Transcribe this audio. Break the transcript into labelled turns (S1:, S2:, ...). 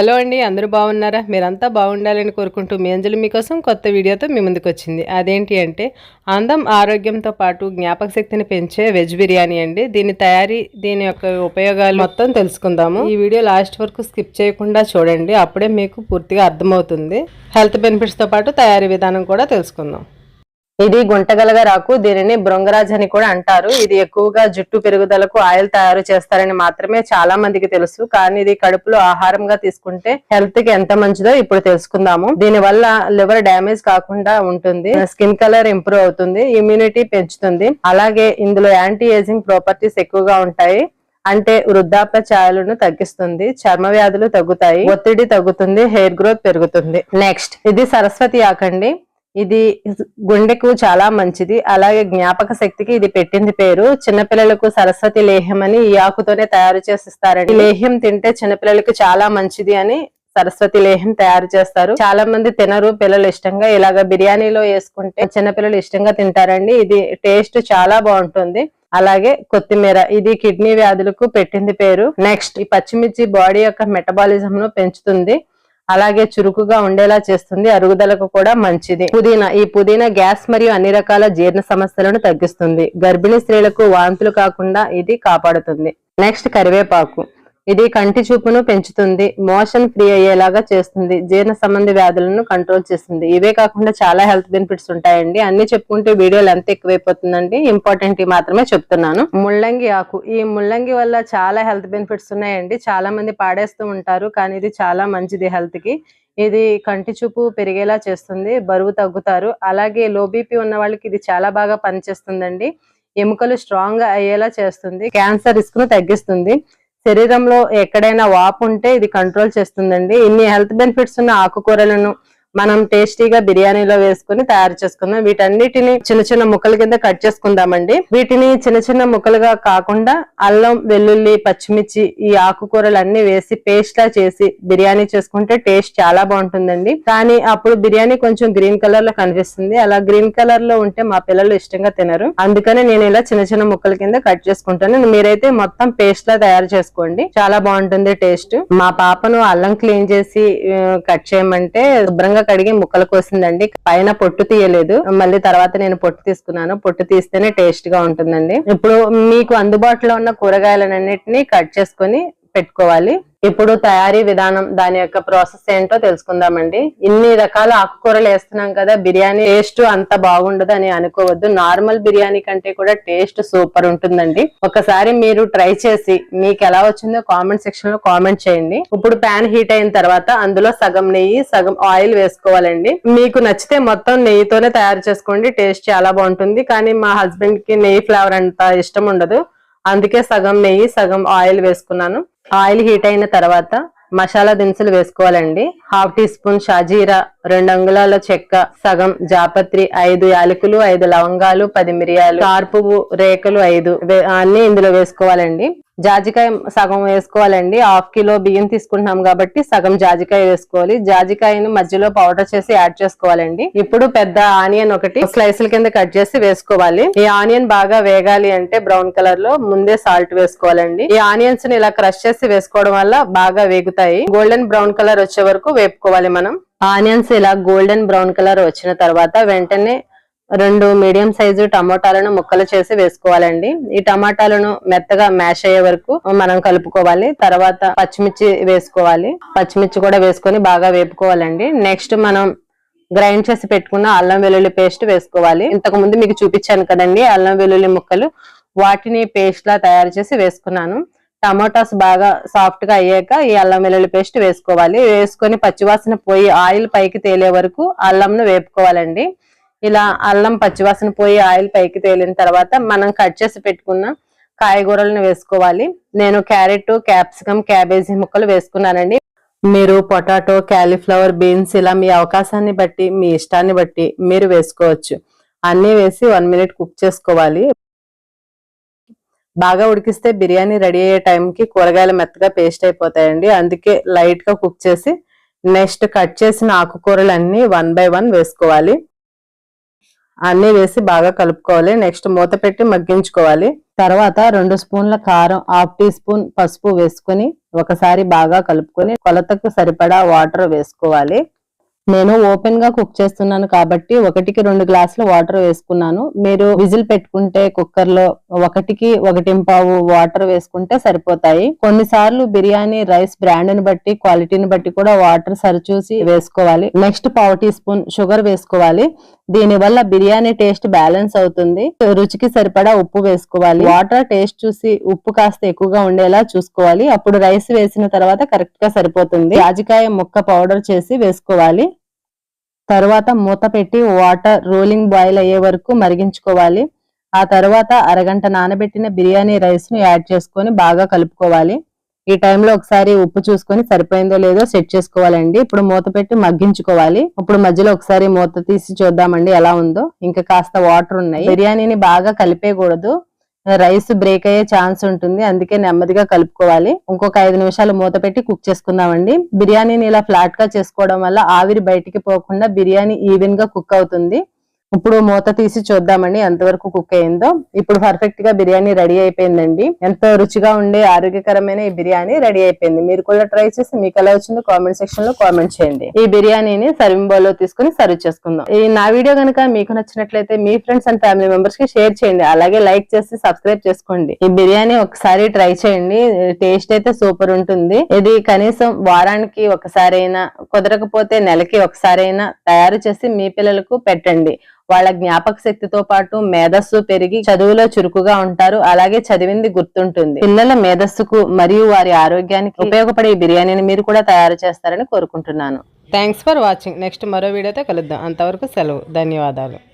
S1: Hello అండి అందరూ బాగున్నారా? మీరంతా బాగుండాలని కోరుకుంటూ మీ అంజలి మీకోసం కొత్త వీడియోతో మీ ముందుకు వచ్చింది అదేంటి అంటే అందం ఆరోగ్యంతో పాటు జ్ఞాపక శక్తిని పెంచే వెజ్ బిర్యానీ అండి. దీని తయారీ దీని యొక్క ఉపయోగాలు మొత్తం తెలుసుకుందాము. ఈ వీడియో లాస్ట్ వరకు స్కిప్ చేయకుండా చూడండి అప్పుడే మీకు పూర్తిగా అర్థమవుతుంది. హెల్త్ బెనిఫిట్స్తో పాటు తయారీ విధానం కూడా తెలుసుకుందాం. ఇది గుంటగలగ రాకు దీనిని బృంగరాజ్ అని కూడా అంటారు. ఇది ఎక్కువగా జుట్టు పెరుగుదలకు ఆయిల్ తయారు చేస్తారని మాత్రమే చాలా మందికి తెలుసు. కానీ ఇది కడుపులో ఆహారంగా తీసుకుంటే హెల్త్కి ఎంత మంచిదో ఇప్పుడు తెలుసుకుందాము. దీని వల్ల లివర్ డ్యామేజ్ కాకుండా ఉంటుంది. స్కిన్ కలర్ ఇంప్రూవ్ అవుతుంది ఇమ్యూనిటీ పెంచుతుంది. అలాగే ఇందులో యాంటీ ఏజింగ్ ప్రాపర్టీస్ ఎక్కువగా ఉంటాయి. అంటే వృద్ధాప్య ఛాయలను తగ్గిస్తుంది చర్మ వ్యాధులు తగ్గుతాయి ఒత్తిడి తగ్గుతుంది హెయిర్ గ్రోత్ పెరుగుతుంది. నెక్స్ట్ ఇది సరస్వతి ఆకండి ఇది గుండెకు చాలా మంచిది. అలాగే జ్ఞాపక శక్తికి ఇది పెట్టింది పేరు. చిన్నపిల్లలకు సరస్వతి లేహ్యం అని ఈ ఆకుతోనే తయారు చేసిస్తారండి. లేహ్యం తింటే చిన్నపిల్లలకు చాలా మంచిది అని సరస్వతి లేహ్యం తయారు చేస్తారు. చాలా మంది తినరు పిల్లలు ఇష్టంగా ఇలాగ బిర్యానీలో వేసుకుంటే చిన్నపిల్లలు ఇష్టంగా తింటారండి. ఇది టేస్ట్ చాలా బాగుంటుంది. అలాగే కొత్తిమీర ఇది కిడ్నీ వ్యాధులకు పెట్టింది పేరు. నెక్స్ట్ ఈ పచ్చిమిర్చి బాడీ యొక్క మెటబాలిజం ను పెంచుతుంది. అలాగే చురుకుగా ఉండేలా చేస్తుంది. అరుగుదలకు కూడా మంచిది. పుదీనా ఈ పుదీనా గ్యాస్ మరియు అన్ని రకాల జీర్ణ సమస్యలను తగ్గిస్తుంది. గర్భిణీ స్త్రీలకు వాంతులు కాకుండా ఇది కాపాడుతుంది. నెక్స్ట్ కరివేపాకు. ఇది కంటి చూపును పెంచుతుంది మోషన్ ఫ్రీ అయ్యేలాగా చేస్తుంది జీర్ణ సంబంధి వ్యాధులను కంట్రోల్ చేస్తుంది. ఇవే కాకుండా చాలా హెల్త్ బెనిఫిట్స్ ఉంటాయండి. అన్ని చెప్పుకుంటే వీడియోలు ఎంత ఎక్కువైపోతుందండి. ఇంపార్టెంట్ మాత్రమే చెప్తున్నాను. ముల్లంగి ఆకు. ఈ ముల్లంగి వల్ల చాలా హెల్త్ బెనిఫిట్స్ ఉన్నాయండి. చాలా మంది పాడేస్తూ ఉంటారు కానీ ఇది చాలా మంచిది హెల్త్కి. ఇది కంటి చూపు పెరిగేలా చేస్తుంది బరువు తగ్గుతారు. అలాగే లో బీపీ ఉన్న వాళ్ళకి ఇది చాలా బాగా పనిచేస్తుందండి. ఎముకలు స్ట్రాంగ్గా అయ్యేలా చేస్తుంది. క్యాన్సర్ రిస్క్ను తగ్గిస్తుంది. శరీరంలో ఎక్కడైనా వాపు ఉంటే ఇది కంట్రోల్ చేస్తుందండి. ఇన్ని హెల్త్ బెనిఫిట్స్ ఉన్న ఆకుకూరలను మనం టేస్టీగా బిర్యానీలో వేసుకుని తయారు చేసుకుందాం. వీటన్నిటిని చిన్న చిన్న ముక్కల కింద కట్ చేసుకుందామండి. వీటిని చిన్న చిన్న ముక్కలుగా కాకుండా అల్లం వెల్లుల్లి పచ్చిమిర్చి ఈ ఆకుకూరలు అన్ని వేసి పేస్ట్ లా చేసి బిర్యానీ చేసుకుంటే టేస్ట్ చాలా బాగుంటుందండి. కానీ అప్పుడు బిర్యానీ కొంచెం గ్రీన్ కలర్లో కనిపిస్తుంది. అలా గ్రీన్ కలర్లో ఉంటే మా పిల్లలు ఇష్టంగా తినరు. అందుకనే నేను ఇలా చిన్న చిన్న ముక్కల కింద కట్ చేసుకుంటాను. మీరైతే మొత్తం పేస్ట్ లా తయారు చేసుకోండి. చాలా బాగుంటుంది టేస్ట్. మా పాపను అల్లం క్లీన్ చేసి కట్ చేయమంటే శుభ్రంగా కడిగి ముక్కలు కోసిందండి. పైన పొట్టు తీయలేదు. మళ్ళీ తర్వాత నేను పొట్టు తీసుకున్నాను. పొట్టు తీస్తేనే టేస్ట్గా ఉంటుందండి. ఇప్పుడు మీకు అందుబాటులో ఉన్న కూరగాయలన్నింటినీ కట్ చేసుకొని పెట్టుకోవాలి. ఇప్పుడు తయారీ విధానం దాని యొక్క ప్రాసెస్ ఏంటో తెలుసుకుందామండి. ఇన్ని రకాల ఆకుకూరలు వేస్తున్నాం కదా బిర్యానీ టేస్ట్ అంత బాగుండదు అని అనుకోవద్దు. నార్మల్ బిర్యానీ కంటే కూడా టేస్ట్ సూపర్ ఉంటుందండి. ఒకసారి మీరు ట్రై చేసి మీకు ఎలా వచ్చిందో కామెంట్ సెక్షన్లో కామెంట్ చేయండి. ఇప్పుడు ప్యాన్ హీట్ అయిన తర్వాత అందులో సగం నెయ్యి సగం ఆయిల్ వేసుకోవాలండి. మీకు నచ్చితే మొత్తం నెయ్యితోనే తయారు చేసుకోండి. టేస్ట్ చాలా బాగుంటుంది. కానీ మా హస్బెండ్కి నెయ్యి ఫ్లేవర్ అంత ఇష్టం ఉండదు. అందుకే సగం నెయ్యి సగం ఆయిల్ వేసుకున్నాను. ఆయిల్ హీట్ అయిన తర్వాత మసాలా దినుసులు వేసుకోవాలండి. హాఫ్ టీ స్పూన్ షాజీరా రెండు అంగుళాల చెక్క సగం జాపత్రి ఐదు యాలకులు ఐదు లవంగాలు పది మిరియాలు చార్ పువ్వు రేకలు ఐదు అన్ని ఇందులో వేసుకోవాలండి. జాజికాయ సగం వేసుకోవాలండి. హాఫ్ కిలో బియ్యం తీసుకుంటున్నాం కాబట్టి సగం జాజికాయ వేసుకోవాలి. జాజికాయను మధ్యలో పౌడర్ చేసి యాడ్ చేసుకోవాలండి. ఇప్పుడు పెద్ద ఆనియన్ ఒకటి స్లైసుల కింద కట్ చేసి వేసుకోవాలి. ఈ ఆనియన్ బాగా వేగాలి అంటే బ్రౌన్ కలర్లో ముందే సాల్ట్ వేసుకోవాలండి. ఈ ఆనియన్స్ని ఇలా క్రష్ చేసి వేసుకోవడం వల్ల బాగా వేగుతాయి. గోల్డెన్ బ్రౌన్ కలర్ వచ్చే వరకు వేపుకోవాలి మనం. ఆనియన్స్ ఇలా గోల్డెన్ బ్రౌన్ కలర్ వచ్చిన తర్వాత వెంటనే రెండు మీడియం సైజు టమోటాలను ముక్కలు చేసి వేసుకోవాలండి. ఈ టమాటాలను మెత్తగా మ్యాష్ అయ్యే వరకు మనం కలుపుకోవాలి. తర్వాత పచ్చిమిర్చి వేసుకోవాలి. పచ్చిమిర్చి కూడా వేసుకొని బాగా వేపుకోవాలండి. నెక్స్ట్ మనం గ్రైండ్ చేసి పెట్టుకున్న అల్లం వెల్లుల్లి పేస్ట్ వేసుకోవాలి. ఇంతకు ముందు మీకు చూపించాను కదండి అల్లం వెల్లుల్లి ముక్కలు. వాటిని పేస్ట్ లా తయారు చేసి వేసుకున్నాను. టమాటాస్ బాగా సాఫ్ట్గా అయ్యాక ఈ అల్లం వెల్లుల్లి పేస్ట్ వేసుకోవాలి. వేసుకొని పచ్చివాసన పోయి ఆయిల్ పైకి తేలే వరకు అల్లంను వేపుకోవాలండి. ఇలా అల్లం పచ్చివాసన పోయి ఆయిల్ పైకి తేలిన తర్వాత మనం కట్ చేసి పెట్టుకున్న కాయగూరలను వేసుకోవాలి. నేను క్యారెట్ క్యాప్సికం క్యాబేజీ ముక్కలు వేసుకున్నానండి. మీరు పొటాటో క్యాలీఫ్లవర్ బీన్స్ ఇలా మీ అవకాశాన్ని బట్టి మీ ఇష్టాన్ని బట్టి మీరు వేసుకోవచ్చు. అన్నీ వేసి వన్ మినిట్ కుక్ చేసుకోవాలి. బాగా ఉడికిస్తే బిర్యానీ రెడీ అయ్యే టైంకి కూరగాయలు మెత్తగా పేస్ట్ అయిపోతాయండి. అందుకే లైట్గా కుక్ చేసి నెక్స్ట్ కట్ చేసిన ఆకుకూరలు వన్ బై వన్ వేసుకోవాలి. అన్నీ వేసి బాగా కలుపుకోవాలి. నెక్స్ట్ మూత పెట్టి మగ్గించుకోవాలి. తర్వాత రెండు స్పూన్ల కారం హాఫ్ టీ స్పూన్ పసుపు వేసుకొని ఒకసారి బాగా కలుపుకొని కొలతకు సరిపడా వాటర్ వేసుకోవాలి. నేను ఓపెన్గా కుక్ చేస్తున్నాను కాబట్టి ఒకటికి రెండు గ్లాసులు వాటర్ వేసుకున్నాను. మీరు విజిల్ పెట్టుకుంటే కుక్కర్లో ఒకటికి ఒకటింపావు వాటర్ వేసుకుంటే సరిపోతాయి. కొన్నిసార్లు బిర్యానీ రైస్ బ్రాండ్ని బట్టి క్వాలిటీని బట్టి కూడా వాటర్ సరిచూసి వేసుకోవాలి. నెక్స్ట్ పావు టీ స్పూన్ షుగర్ వేసుకోవాలి. దీని వల్ల బిర్యానీ టేస్ట్ బ్యాలెన్స్ అవుతుంది. రుచికి సరిపడా ఉప్పు వేసుకోవాలి. వాటర్ టేస్ట్ చూసి ఉప్పు కాస్త ఎక్కువగా ఉండేలా చూసుకోవాలి. అప్పుడు రైస్ వేసిన తర్వాత కరెక్ట్గా సరిపోతుంది. జాజికాయ ముక్క పౌడర్ చేసి వేసుకోవాలి. తర్వాత మూత పెట్టి వాటర్ రోలింగ్ బాయిల్ అయ్యే వరకు మరిగించుకోవాలి. ఆ తర్వాత అరగంట నానబెట్టిన బిర్యానీ రైస్ను యాడ్ చేసుకొని బాగా కలుపుకోవాలి. ఈ టైంలో ఒకసారి ఉప్పు చూసుకొని సరిపోయిందో లేదో సెట్ చేసుకోవాలండి. ఇప్పుడు మూత పెట్టి మగ్గించుకోవాలి. ఇప్పుడు మధ్యలో ఒకసారి మూత తీసి చూద్దామండి ఎలా ఉందో. ఇంకా కాస్త వాటర్ ఉన్నాయి. బిర్యానీని బాగా కలిపేయకూడదు. రైస్ బ్రేక్ అయ్యే ఛాన్స్ ఉంటుంది. అందుకే నెమ్మదిగా కలుపుకోవాలి. ఇంకొక ఐదు నిమిషాలు మూత పెట్టి కుక్ చేసుకుందామండి. బిర్యానీని ఇలా ఫ్లాట్గా చేసుకోవడం వల్ల ఆవిరి బయటికి పోకుండా బిర్యానీ ఈవెన్గా కుక్ అవుతుంది. ఇప్పుడు మూత తీసి చూద్దామండి. ఎంతవరకు కుక్ అయిందో. ఇప్పుడు పర్ఫెక్ట్గా బిర్యానీ రెడీ అయిపోయిందండి. ఎంతో రుచిగా ఉండే ఆరోగ్యకరమైన ఈ బిర్యానీ రెడీ అయిపోయింది. మీరు కూడా ట్రై చేసి మీకు ఎలా వచ్చిందో కామెంట్ సెక్షన్లో కామెంట్ చేయండి. ఈ బిర్యానీని సర్వింగ్ బౌల్లో తీసుకుని సర్వ్ చేసుకుందాం. ఈ నా వీడియో కనుక మీకు నచ్చినట్లయితే మీ ఫ్రెండ్స్ అండ్ ఫ్యామిలీ మెంబర్స్కి షేర్ చేయండి. అలాగే లైక్ చేసి సబ్స్క్రైబ్ చేసుకోండి. ఈ బిర్యానీ ఒకసారి ట్రై చేయండి. టేస్ట్ అయితే సూపర్ ఉంటుంది. ఇది కనీసం వారానికి ఒకసారైనా కుదరకపోతే నెలకి ఒకసారైనా తయారు చేసి మీ పిల్లలకు పెట్టండి. వాళ్ళ జ్ఞాపక శక్తితో పాటు మేధస్సు పెరిగి చదువులో చురుకుగా ఉంటారు. అలాగే చదివింది గుర్తుంటుంది. పిల్లల మేధస్సుకు మరియు వారి ఆరోగ్యానికి ఉపయోగపడే బిర్యానీని మీరు కూడా తయారు చేస్తారని కోరుకుంటున్నాను. థ్యాంక్స్ ఫర్ వాచింగ్ నెక్స్ట్ మరో వీడియోతో కలుద్దాం. అంతవరకు సెలవు. ధన్యవాదాలు.